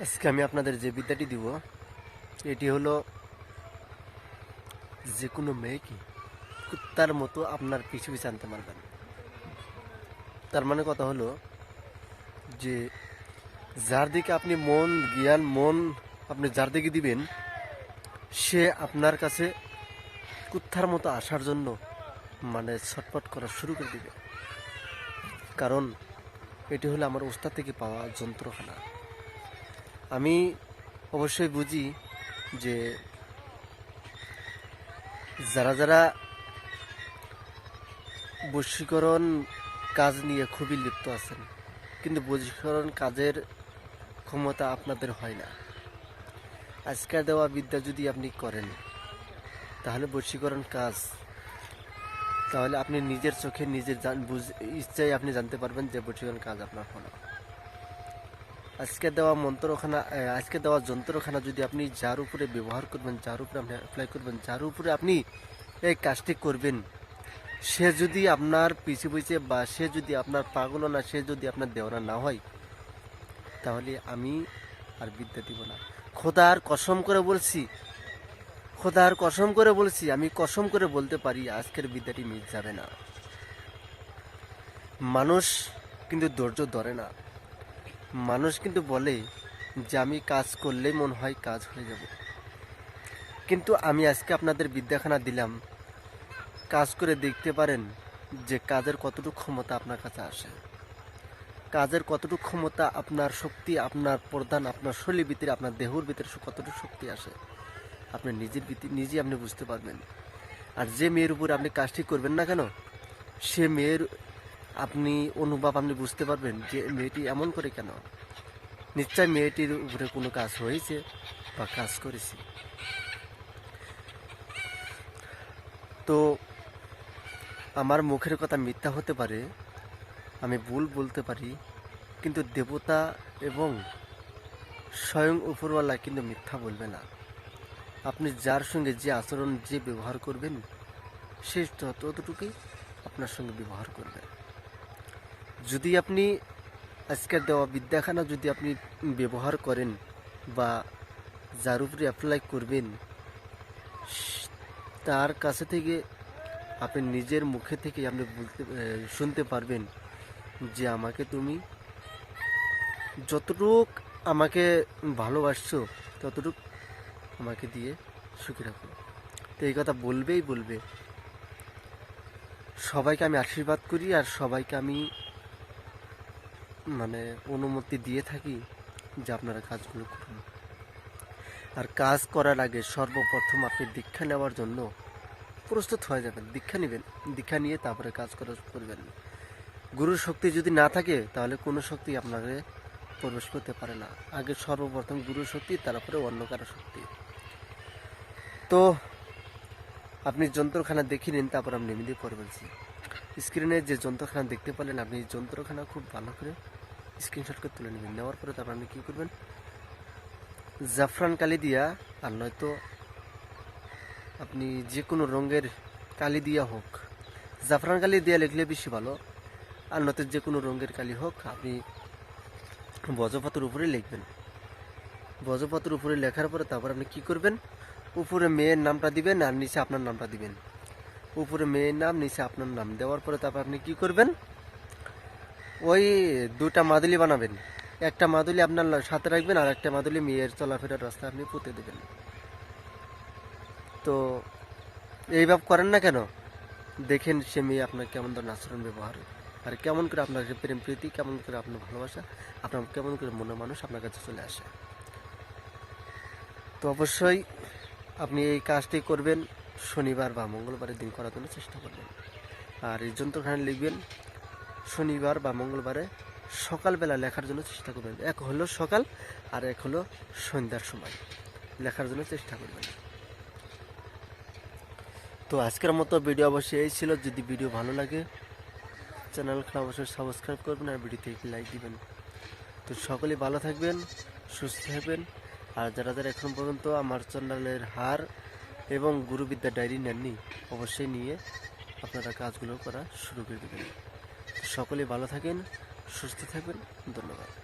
আজকে আমি আপনাদের যে বিদ্যাটি দিব, এটি হলো যে কোনো মেয়েকে কুত্তার মতো আপনার পিছু পিছু আনতে পারবেন তার মানে কথা হলো যে যার দিকে আপনি মন, জ্ঞান, মন আপনি যার দিকে দিবেন, সে আপনার কাছে কুত্তার মতো আসার জন্য মানে ছটপট করা শুরু করে দিবে। কারণ এটি হলো আমার ওস্তাদ থেকে পাওয়া যন্ত্রখানা। আমি অবশ্যই বুঝি যে যারা যারা বশীকরণ কাজ নিয়ে খুবই লিপ্ত আছেন, কিন্তু বশীকরণ কাজের ক্ষমতা আপনাদের হয় না। আজকের দেওয়া বিদ্যা যদি আপনি করেন, তাহলে বশীকরণ কাজ, তাহলে আপনি নিজের চোখে নিজের ইচ্ছায় আপনি জানতে পারবেন যে বশীকরণ কাজ আপনার হলো আজকে দেওয়া মন্ত্রখানা আজকে দেওয়া যন্ত্রখানা যদি আপনি যার উপরে ব্যবহার করবেন, যার উপরে আপনি অ্যাপ্লাই করবেন, যার উপরে আপনি এই কাজটি করবেন, সে যদি আপনার পিছে পিছে বা সে যদি আপনার পাগল না, সে যদি আপনার দেওয়া না হয়, তাহলে আমি আর বিদ্যা দিব না। খোদার কসম করে বলছি, খোদার কসম করে বলছি, আমি কসম করে বলতে পারি, আজকের বিদ্যাটি মিস যাবে না। মানুষ কিন্তু ধৈর্য ধরে না। মানুষ কিন্তু বলে যে আমি কাজ করলেই মন হয় কাজ হয়ে যাবে। কিন্তু আমি আজকে আপনাদের বিদ্যাখানা দিলাম, কাজ করে দেখতে পারেন যে কাজের কতটুকু ক্ষমতা আপনার কাছে আসে। কাজের কতটুকু ক্ষমতা আপনার শক্তি, আপনার প্রধান, আপনার শরীর ভিতরে, আপনার দেহর ভিতরে কতটুকু শক্তি আসে, আপনি নিজের ভিতরে নিজে আপনি বুঝতে পারবেন। আর যে মেয়ের উপর আপনি কাজটি করবেন না কেন, সে মেয়ের আপনি অনুভব, আপনি বুঝতে পারবেন যে মেয়েটি এমন করে কেন? নিশ্চয় মেয়েটির উপরে কোনো কাজ হয়েছে বা কাজ করেছে। তো আমার মুখের কথা মিথ্যা হতে পারে, আমি ভুল বলতে পারি, কিন্তু দেবতা এবং স্বয়ং উপরওয়ালা কিন্তু মিথ্যা বলবে না। আপনি যার সঙ্গে যে আচরণ, যে ব্যবহার করবেন, সে ততটুকুই আপনার সঙ্গে ব্যবহার করবে। যদি আপনি আজকের দেওয়া বিদ্যাখানা যদি আপনি ব্যবহার করেন বা যার উপরে অ্যাপ্লাই করবেন, তার কাছে থেকে আপনি নিজের মুখে থেকে আপনি বলতে শুনতে পারবেন যে আমাকে তুমি যতটুক আমাকে ভালোবাসছো, ততটুক আমাকে দিয়ে সুখী রাখো। তো এই কথা বলবেই বলবে। সবাইকে আমি আশীর্বাদ করি আর সবাইকে আমি মানে অনুমতি দিয়ে থাকি যে আপনারা কাজগুলো করুন। আর কাজ করার আগে সর্বপ্রথম আপনি দীক্ষা নেওয়ার জন্য প্রস্তুত হয়ে যাবেন, দীক্ষা নেবেন। দীক্ষা নিয়ে তারপরে কাজ করা করবেন। গুরুর শক্তি যদি না থাকে, তাহলে কোনো শক্তি আপনাকে প্রবেশ করতে পারে না। আগে সর্বপ্রথম গুরু শক্তি, তারপরে অন্য কারও শক্তি। তো, আপনি যন্ত্রখানা দেখে নিন, তারপর আমি নেমে দিয়ে পরে বলছি। স্ক্রিনে যে যন্ত্রখানা দেখতে পেলেন, আপনি যন্ত্রখানা খুব ভালো করে স্ক্রিনশট করে তুলে নেবেন। নেওয়ার পরে তারপর আপনি কী করবেন? জাফরান কালি দিয়া, আর নয়তো আপনি যে কোনো রঙের কালি দিয়া হোক, জাফরান কালি দিয়া লিখলে বেশি ভালো। আর নয়তো যে কোনো রঙের কালি হোক, আপনি বজ্রপাতের উপরে লিখবেন। বজ্রপাতের উপরে লেখার পরে তারপর আপনি কি করবেন? উপরে মেয়ের নামটা দিবেন, আর নিচে আপনার নামটা দিবেন। উপরে মেয়ের নাম, নিচে আপনার নাম। দেওয়ার পরে তারপর আপনি কি করবেন? ওই দুটা মাদুলি বানাবেন। একটা মাদুলি আপনার সাথে রাখবেন আর একটা মাদুলি মেয়ের চলাফেরার রাস্তা আপনি পুঁতে দেবেন। তো এইভাবে করেন না কেন? দেখেন সে মেয়ে আপনার কেমন ধরনের আচরণ ব্যবহার আর কেমন করে আপনার প্রেম প্রীতি, কেমন করে আপনার ভালোবাসা, আপনার কেমন করে মনে মানুষ আপনার কাছে চলে আসে। তো অবশ্যই আপনি এই কাজটি করবেন। শনিবার বা মঙ্গলবারের দিন করার জন্য চেষ্টা করবেন। আর এই যন্ত্রখানে লিখবেন, শনিবার বা মঙ্গলবারে সকালবেলা লেখার জন্য চেষ্টা করবেন। এক হলো সকাল, আর এক হলো সন্ধ্যার সময় লেখার জন্য চেষ্টা করবেন। তো আজকের মতো ভিডিও অবশ্যই এই ছিল। যদি ভিডিও ভালো লাগে চ্যানেলখানে অবশ্যই সাবস্ক্রাইব করবেন আর ভিডিওতে একটি লাইক দিবেন। তো সকলেই ভালো থাকবেন, সুস্থ থাকবেন। আর যারা যারা এখন পর্যন্ত আমার চ্যানেলের হার এবং গুরুবিদ্যা ডায়েরি নেননি, অবশ্যই নিয়ে আপনারা কাজগুলো করা শুরু করে দেবেন। সকলে ভালো থাকেন, সুস্থ থাকবেন, ধন্যবাদ।